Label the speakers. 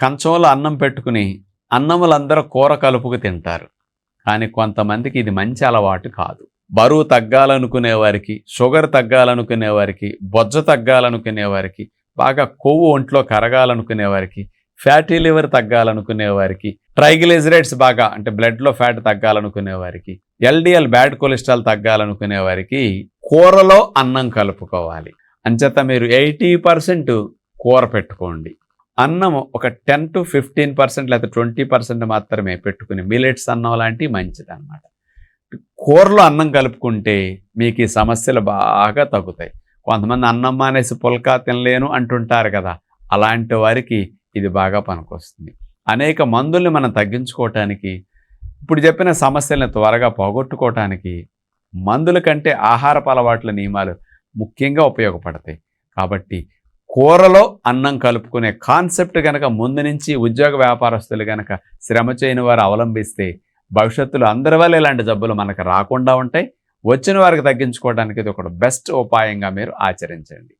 Speaker 1: కంచంలో అన్నం పెట్టుకుని అన్నములందరూ కూర కలుపుకు తింటారు. కానీ కొంతమందికి ఇది మంచి అలవాటు కాదు. బరువు తగ్గాలనుకునే వారికి షుగర్ తగ్గాలనుకునే వారికి బొజ్జ తగ్గాలనుకునే వారికి బాగా కొవ్వు ఒంట్లో కరగాలనుకునే వారికి ఫ్యాటీ లివర్ తగ్గాలనుకునే వారికి ట్రైగ్లిజరైడ్స్ బాగా అంటే బ్లడ్లో ఫ్యాట్ తగ్గాలనుకునే వారికి ఎల్డిఎల్ బ్యాడ్ కొలెస్ట్రాల్ తగ్గాలనుకునే వారికి కూరలో అన్నం కలుపుకోవాలి. అంచేత మీరు ఎయిటీ పర్సెంట్ కూర పెట్టుకోండి. అన్నం ఒక టెన్ టు ఫిఫ్టీన్ పర్సెంట్ లేదా ట్వంటీ పర్సెంట్ మాత్రమే పెట్టుకుని మిలెట్స్ అన్నం లాంటివి మంచిది అనమాట కూరలో అన్నం కలుపుకుంటే మీకు ఈ సమస్యలు బాగా తగ్గుతాయి. కొంతమంది అన్నం మానేసి పుల్కా తినలేను అంటుంటారు కదా అలాంటి వారికి ఇది బాగా పనికొస్తుంది. అనేక మందుల్ని మనం తగ్గించుకోవటానికి ఇప్పుడు చెప్పిన సమస్యలను త్వరగా పోగొట్టుకోవటానికి మందుల కంటే ఆహారపు అలవాట్ల నియమాలు ముఖ్యంగా ఉపయోగపడతాయి. కాబట్టి కూరలో అన్నం కలుపుకునే కాన్సెప్ట్ కనుక ముందు నుంచి ఉద్యోగ వ్యాపారస్తులు కనుక శ్రమ చేయని వారు అవలంబిస్తే భవిష్యత్తులో అందరి వల్ల ఇలాంటి జబ్బులు మనకు రాకుండా ఉంటాయి. వచ్చిన వారికి తగ్గించుకోవడానికి ఇది ఒక బెస్ట్ ఉపాయంగా మీరు ఆచరించండి.